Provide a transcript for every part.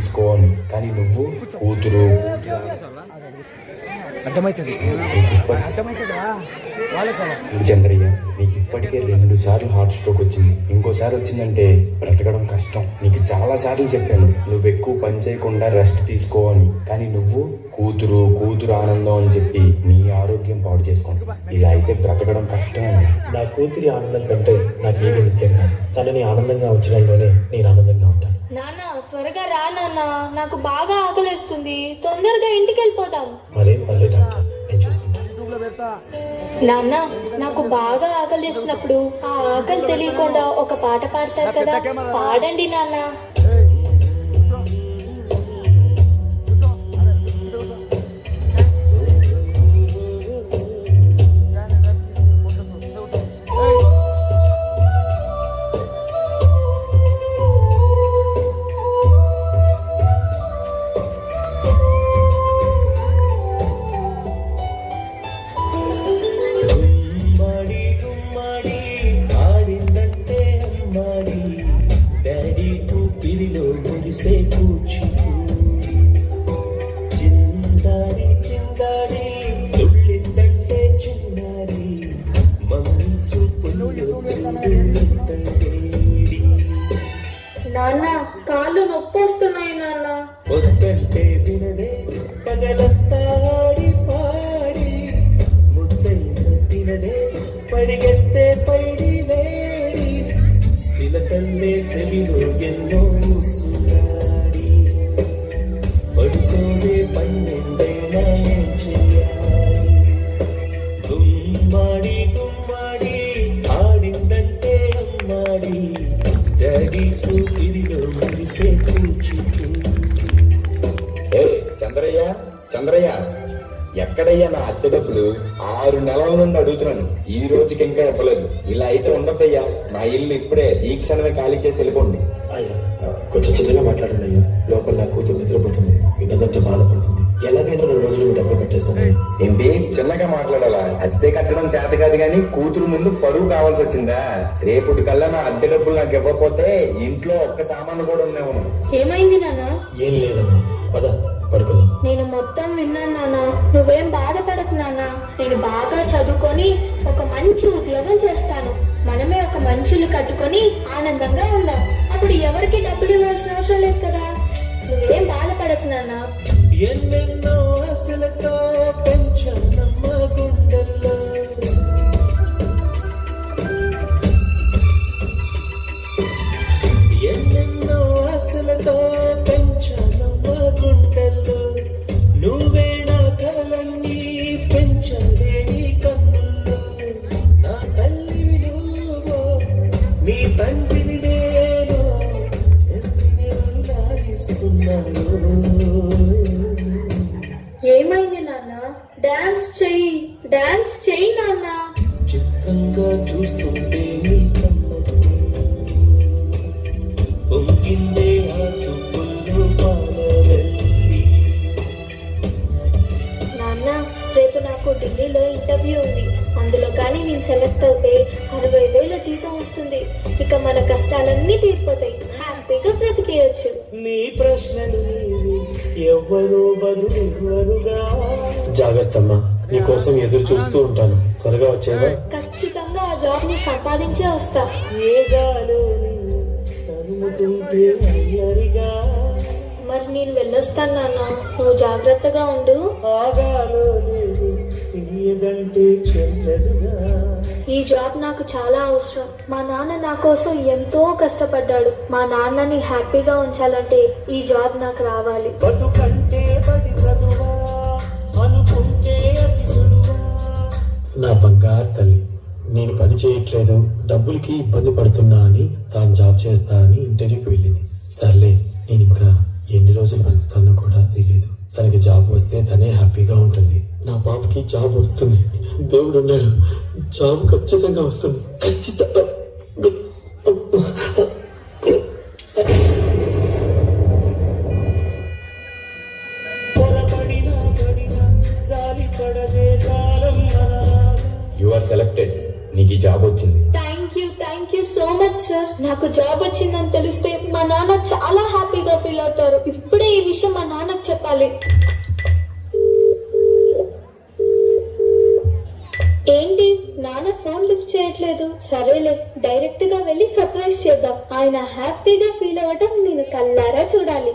తీసుకో అని కానీ నువ్వు కూతురు. అర్థమవుతుంది నీకు చంద్రయ్య ఇప్పటికే రెండు సార్లు హార్ట్ స్ట్రోక్ వచ్చింది. ఇంకోసారి వచ్చిందంటే బ్రతకడం కష్టం. నీకు చాలా సార్లు చెప్పాను నువ్వు ఎక్కువ పని చేయకుండా రెస్ట్ తీసుకో అని. కానీ నువ్వు కూతురు కూతురు ఆనందం అని చెప్పి నీ ఆరోగ్యం పాడు చేసుకోండి ఇలా అయితే బ్రతకడం కష్టమే నా కూతురి ఆనందం కంటే నాకు ఏది ముఖ్యం కాదు. తనని ఆనందంగా ఉంచడంలోనే నేను ఆనందంగా ఉంటాను నాన్న త్వరగా రా నాన్న. నాకు బాగా ఆకలిస్తుంది. తొందరగా ఇంటికి వెళ్ళిపోతాం మరేం పర్లేదు డాక్టర్ నేను చూసుకుంటాను. నాన్న నాకు బాగా ఆకలిస్తున్నప్పుడు ఆ ఆకలి తెలియకుండా ఒక పాట పాడతారు కదా. పాడండి నాన్న. కాళ్ళు నొప్పి వస్తున్నాయి నాన్న. పొద్దంటే వినదే పగలంతా పాడి. ముద్దైన తినదే పరిగెత్తే పైడి వేడి. చిలకల్లే చెవిలో ఎన్నో సునాడి పడుకోవే చంద్రయ్య ఎక్కడయ్యా నా అద్దె డబ్బులు? ఆరు నెలల నుండి అడుగుతున్నాను. ఈ రోజుకి ఇంకా ఇవ్వలేదు. ఇలా అయితే ఉండద్దయ్యా. నా ఇల్లు ఇప్పుడే ఈ క్షణమే ఖాళీ చేసి వెళ్ళిపోండి. అయ్యా కొంచెం చిన్నగా మాట్లాడండి అయ్యా. లోపల నా కూతురు నిద్రపోతుంది. విన్నదంటే బాధపడుతుంది. ఎలాగైనా రెండు రోజులు మీ డబ్బు కట్టేస్తాను. ఏంటి? చిన్నగా మాట్లాడాలా? అద్దె కట్టడం చేత కాదు కానీ కూతురు ముందు పరువు కావాల్సి వచ్చిందా? రేపటి కల్లా నా అద్దె డబ్బులు నాకు ఇవ్వకపోతే ఇంట్లో ఒక్క సామాను కూడా ఉండేవను ఏమైంది నాన్న? ఏం లేదమ్మా. పద. పడుకుందాం నేను మొత్తం విన్నాను నాన్న. నువ్వేం బాధపడకు నాన్న. నేను బాగా చదువుకొని ఒక మంచి ఉద్యోగం చేస్తాను. మనమే ఒక మంచి ఇల్లు కట్టుకొని ఆనందంగా ఉందాం. అప్పుడు ఎవరికి డబ్బులు ఇవ్వాల్సిన అవసరం లేదు కదా. నువ్వేం బాధపడకు నాన్న. ఎన్నెన్నో ఆశలతో పెంచానమ్మ నీ తండ్రిని నేను ఏమైంది నాన్న? డాన్స్ చెయ్యి డాన్స్ చెయ్యి నాన్న. చిత్రంగా చూస్తుంటే పొంగిందే ఆ చూపుల్లో నాకు ఢిల్లీలో ఇంటర్వ్యూ ఉంది. అందులో కానీ నేను సెలెక్ట్ అవుతే అరవై వేల జీతం వస్తుంది. ఇక మన కష్టాలన్నీ తీరిపోతాయి. హ్యాపీగా బ్రతికేయచ్చు. నీ ప్రశ్నలు నీవి ఎవ్వరూ బదులెవ్వరుగా. జాగ్రత్త అమ్మా నీకోసం ఎదురు చూస్తూ ఉంటాను. త్వరగా వచ్చేవా ఖచ్చితంగా ఆ జాబ్ని సంపాదించే వస్తా. మరి నేను వెళ్ళొస్తాను నాన్న. నువ్వు జాగ్రత్తగా ఉండు. తెలియదంటే చెల్లదుగా ఈ జాబ్ నాకు చాలా అవసరం. మా నాన్న నా కోసం ఎంతో కష్టపడ్డాడు. మా నాన్నని హ్యాపీగా ఉంచాలంటే ఈ జాబ్ నాకు రావాలి. బతుకంటే బడి చదువా అనుకుంటే అతి సులువా. నా బంగారు తల్లి నేను పని చేయట్లేదు డబ్బులకి ఇబ్బంది పడుతున్నా అని తాను జాబ్ చేస్తా అని ఇంటర్వ్యూకి వెళ్ళింది. సర్లే నేను ఇంకా ఎన్ని రోజులు బ్రతుకుతానో కూడా తెలియదు తనకి జాబ్ వస్తే తనే హ్యాపీగా ఉంటుంది. నా పాపకి జాబ్ వస్తుంది. దేవుడు ఉన్నాడు. జాబ్ ఖచ్చితంగా వస్తుంది. ఖచ్చితంగా. యు ఆర్ సెలెక్టెడ్ నీకు ఈ జాబ్ వచ్చింది. Thank you thank you so much sir నాకు జాబ్ వచ్చిందని తెలిస్తే మా నాన్న చాలా హ్యాపీగా ఫీల్ అవుతారు. ఇప్పుడే ఈ విషయం మా నాన్నకు చెప్పాలి. ఏంటి? నాన్న ఫోన్ లిఫ్ట్ చేయట్లేదు. సరేలే డైరెక్ట్గా వెళ్ళి సర్ప్రైజ్ చేద్దాం. ఆయన హ్యాపీగా ఫీల్ అవ్వటం నేను కల్లారా చూడాలి.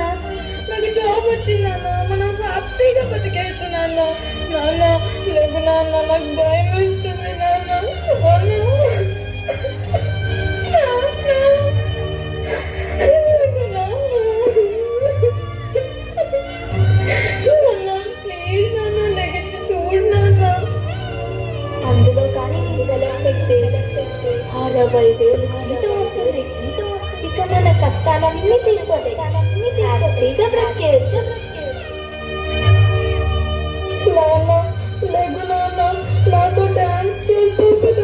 నాన్న. నాకు జాబ్ వచ్చింది నాన్న. మనం హ్యాపీగా బతికేయచ్చు నాన్న. నాన్న లేకు నాన్న నాకు భయం వేస్తుంది నాన్న. అందులో కానీ సెలెక్ట్ అరవై వేలు జీతం వస్తుంది. మన కష్టాలన్నీ తీరిపోతాయి. హ్యాపీగా బ్రతికేయచ్చు. నాన్న లేకు నాన్న నాతో డాన్స్ చేసి